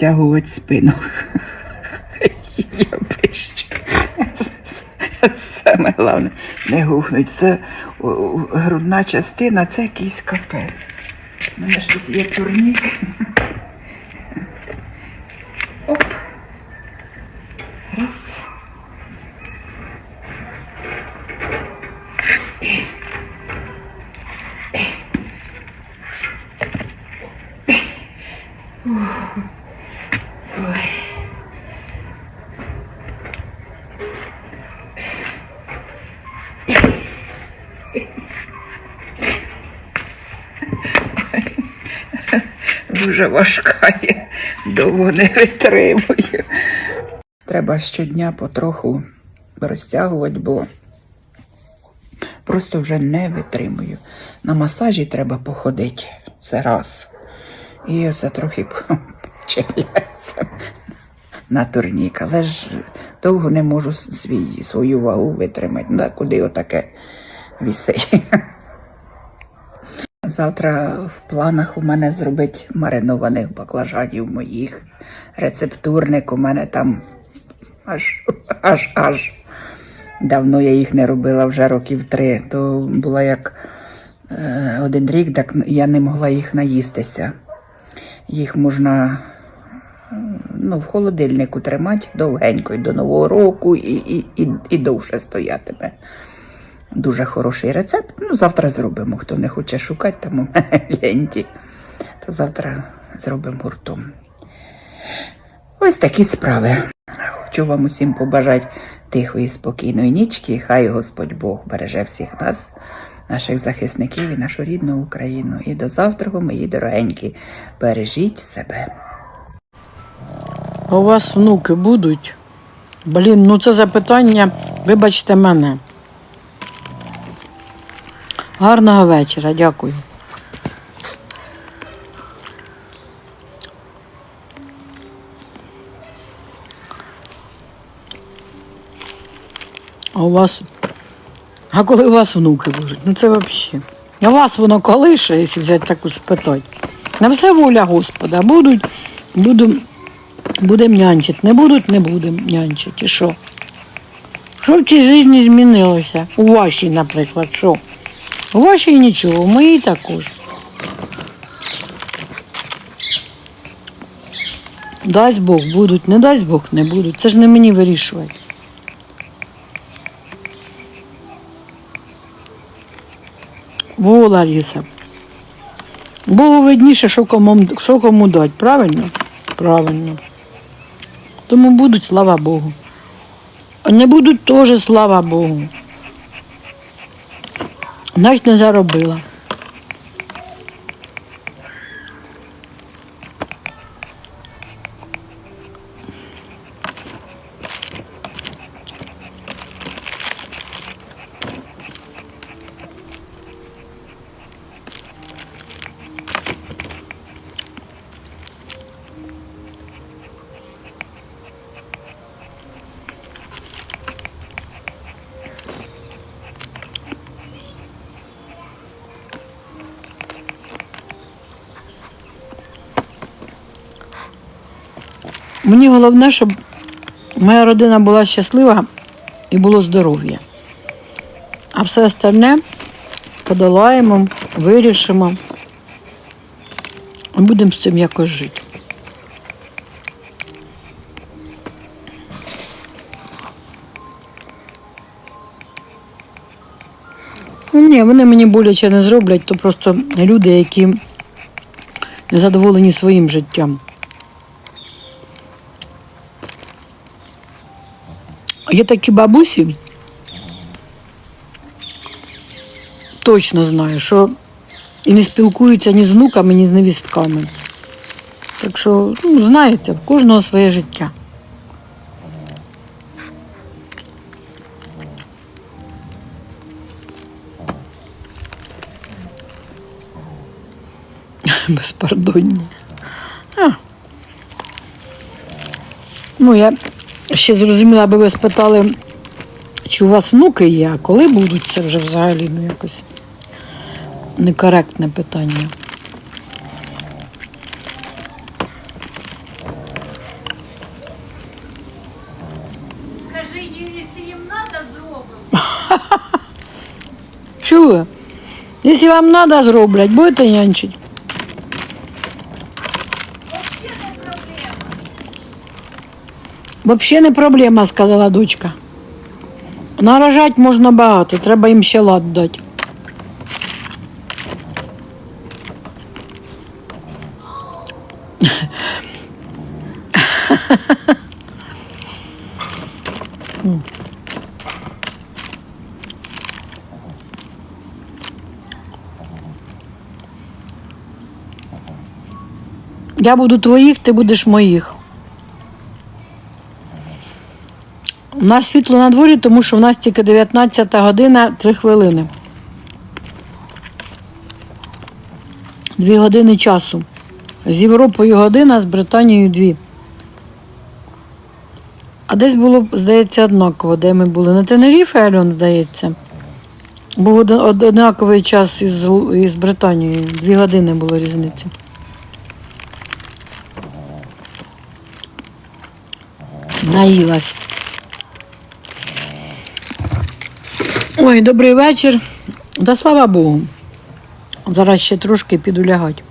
розтягувати спину. Саме головне, не гухнуть. Це грудна частина, це якийсь капець. У мене ж тут є турнік. Оп. Раз. Ой. Дуже важка є, довго не витримую. Треба щодня потроху розтягувати, бо просто вже не витримую. На масажі треба походити. Це раз. І оце трохи чіпляється на турнік. Але ж довго не можу свій, свою вагу витримати. Ну, куди отаке вісить. Завтра в планах у мене зробити маринованих баклажанів моїх. Рецептурник у мене там аж аж аж. Давно я їх не робила вже років три. То було як е, один рік, так я не могла їх наїстися. Їх можна ну, в холодильнику тримати довгенько і до Нового року і, і, і, і довше стоятиме. Дуже хороший рецепт. Ну, завтра зробимо. Хто не хоче шукати, там у ленті, то завтра зробимо гуртом. Ось такі справи. Хочу вам усім побажати тихої, спокійної нічки. Хай Господь Бог береже всіх нас, наших захисників і нашу рідну Україну. І до завтра, мої дорогенькі, бережіть себе. А у вас внуки будуть? Блін, ну це запитання, вибачте мене. Гарного вечора, дякую. А у вас. А коли у вас внуки будуть? Ну це взагалі. А вас воно колише, якщо взяти таку спитати. На все воля Господа. Будуть, буду, будемо нянчити. Не будуть, не будемо нянчити. І що? Що в цій житті змінилося? У вашій, наприклад, що? У вашій нічого, в моїй також. Дасть Бог будуть, не дасть Бог не будуть. Це ж не мені вирішувати. Во, Лариса. Богу видніше, що кому, що кому дать, правильно? Правильно. Тому будуть, слава Богу. А не будуть теж, слава Богу. Навіть не заробила. Мені головне, щоб моя родина була щаслива і було здоров'я. А все остальне подолаємо, вирішимо. І будемо з цим якось жити. Ну, Ні, вони мені боляче не зроблять, то просто люди, які не задоволені своїм життям. Є такі бабусі, точно знаю, що і не спілкуються ні з внуками, ні з невістками. Так що, ну, знаєте, в кожного своє життя. Безпардонні. А. Ну, я ще зрозуміла, аби ви спитали, чи у вас внуки є, а коли будуть це вже взагалі ну якось некоректне питання. Кажи, якщо їм треба, зробимо. Чули? Якщо вам треба, зроблять, будете нянчить. Взагалі не проблема, сказала дочка. Наражати можна багато, треба їм ще лад дати. Я буду твоїх, ти будеш моїх. У нас світло на дворі, тому що в нас тільки 19 година 3 хвилини. Дві години часу. З Європою година, з Британією дві. А десь було, здається, однаково, де ми були. На Тенеріфі, Альон, здається. Був однаковий час із, із Британією. Дві години було різниця. Наїлась. Ой, добрий вечір. Да слава Богу. Зараз ще трошки піду лягати.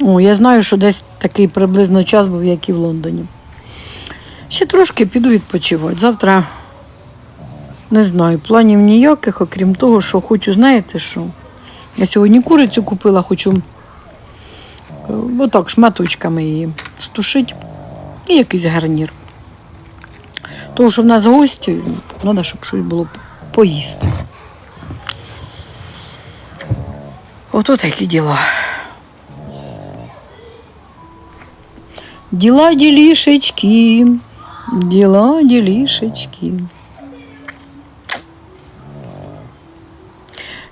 О, я знаю, що десь такий приблизно час був, як і в Лондоні. Ще трошки піду відпочивати. Завтра не знаю, планів ніяких, окрім того, що хочу, знаєте що? Я сьогодні курицю купила, хочу е, отак шматочками її стушити. І якийсь гарнір. Тому що в нас гості, треба, щоб щось було поїсти. Ото такі діла. Діла ділішечки, діла ділішечки.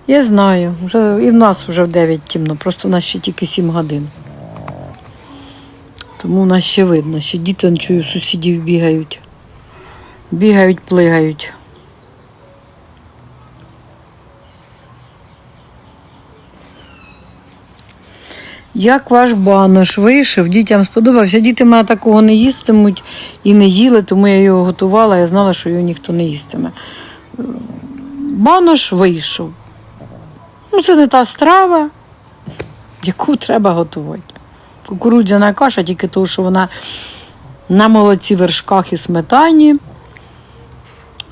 Я знаю, вже і в нас вже в 9 темно, просто в нас ще тільки 7 годин. Тому в нас ще видно, ще діти он, чую, сусідів бігають. Бігають, плигають. Як ваш банош вийшов, дітям сподобався. Діти мене такого не їстимуть і не їли, тому я його готувала, я знала, що його ніхто не їстиме. Банош вийшов. Ну, це не та страва, яку треба готувати. Кукурудзяна каша, тільки тому, що вона на молоці вершках і сметані.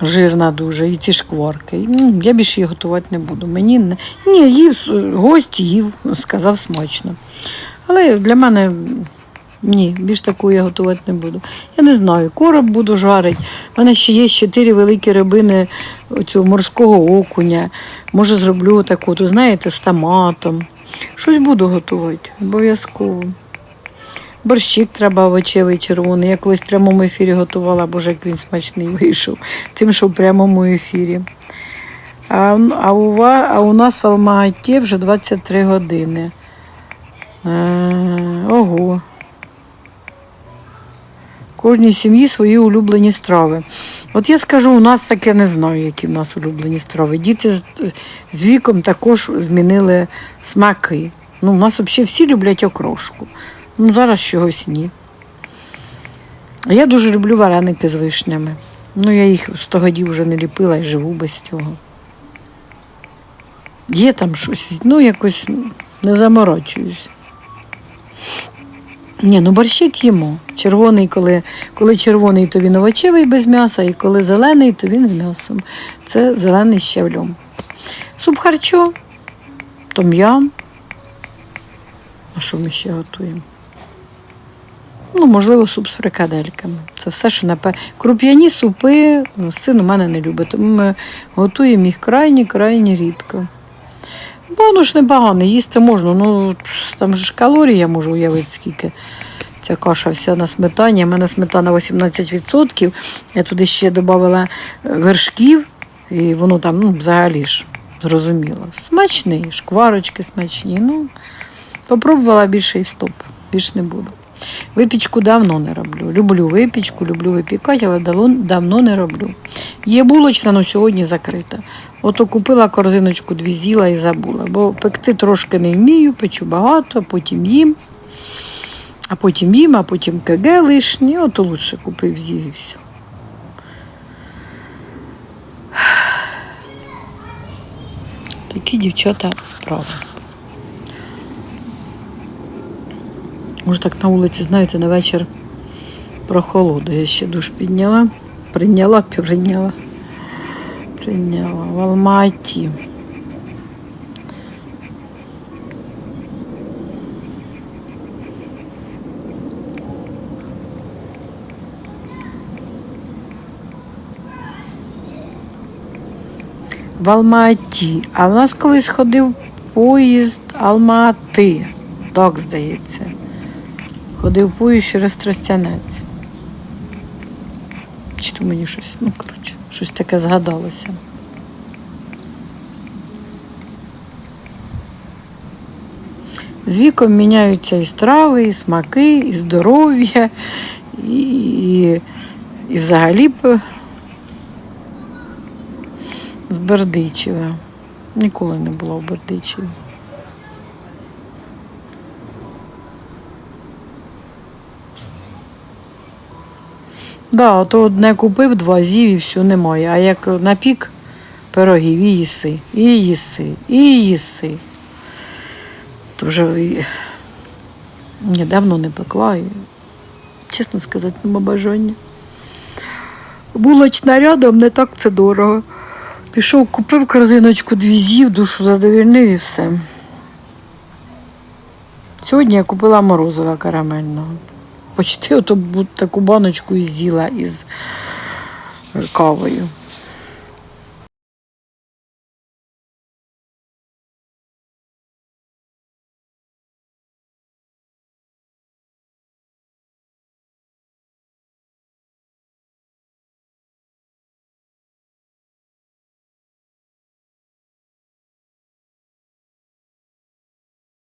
Жирна дуже, і ці шкварки. Я більше її готувати не буду. Мені не. Ні, їв, гость їв, сказав смачно. Але для мене ні, більш таку я готувати не буду. Я не знаю, короб буду жарити. У мене ще є чотири великі рибини цього морського окуня. Може, зроблю таку, знаєте, з томатом. Щось буду готувати, обов'язково. Борщик треба овочевий червоний. Я колись в прямому ефірі готувала, боже, як він смачний вийшов. Тим, що в прямому ефірі. А, а, у, а у нас в Алма-Аті вже 23 години. Е, ого. Кожній сім'ї свої улюблені страви. От я скажу, у нас таке не знаю, які в нас улюблені страви. Діти з віком також змінили смаки. Ну, у нас взагалі всі люблять окрошку. Ну, зараз чогось ні. Я дуже люблю вареники з вишнями. Ну, я їх 100 годів вже не ліпила і живу без цього. Є там щось, ну якось не заморочуюсь. Ні, ну борщик їмо. Червоний, коли, коли червоний, то він овочевий без м'яса, і коли зелений, то він з м'ясом. Це зелений з щавлем. Суп харчо, том'ям. А що ми ще готуємо? Ну, можливо, суп з фрикадельками. Це все, що напевно. Круп'яні супи ну, син у мене не любить, тому ми готуємо їх крайні, крайні рідко. Ж непогано, їсти можна. Ну, там ж калорій я можу уявити, скільки. Ця каша вся на сметані. У мене сметана 18%. Я туди ще додавала е, вершків, і воно там ну, взагалі ж зрозуміло. Смачний, шкварочки смачні. Ну, попробувала більше і стоп. Більш не буду. Випічку давно не роблю. Люблю випічку, люблю випікати, але давно не роблю. Є булочна, але сьогодні закрита. Ото купила корзиночку дві зіла і забула, бо пекти трошки не вмію, печу багато, потім їм, а потім їм, а потім КГ лишнє, ото лучше купив зів і все. Такі дівчата правильні. Може так на вулиці, знаєте, на вечір прохолоду. Я ще душ підняла. Прийняла, прийняла. Прийняла. В Алматі. В Алматі. А в нас колись ходив поїзд Алмати. Так, здається. Ходив через Тростянець. Чи то мені щось, ну, коротше, щось таке згадалося. З віком міняються і страви, і смаки, і здоров'я, і, і, і взагалі з Бердичева. Ніколи не була в Бердичеві. Да, ото одне купив, два з'їв і все немає. А як напік пирогів і їси, і їси, і їси. То вже і... Ні, давно не пекла. І, чесно сказати, нема бажання. Булочна рядом не так це дорого. Пішов, купив корзиночку дві з'їв, душу задовільнив і все. Сьогодні я купила морозива карамельного. Почти ото таку баночку і з'їла із кавою.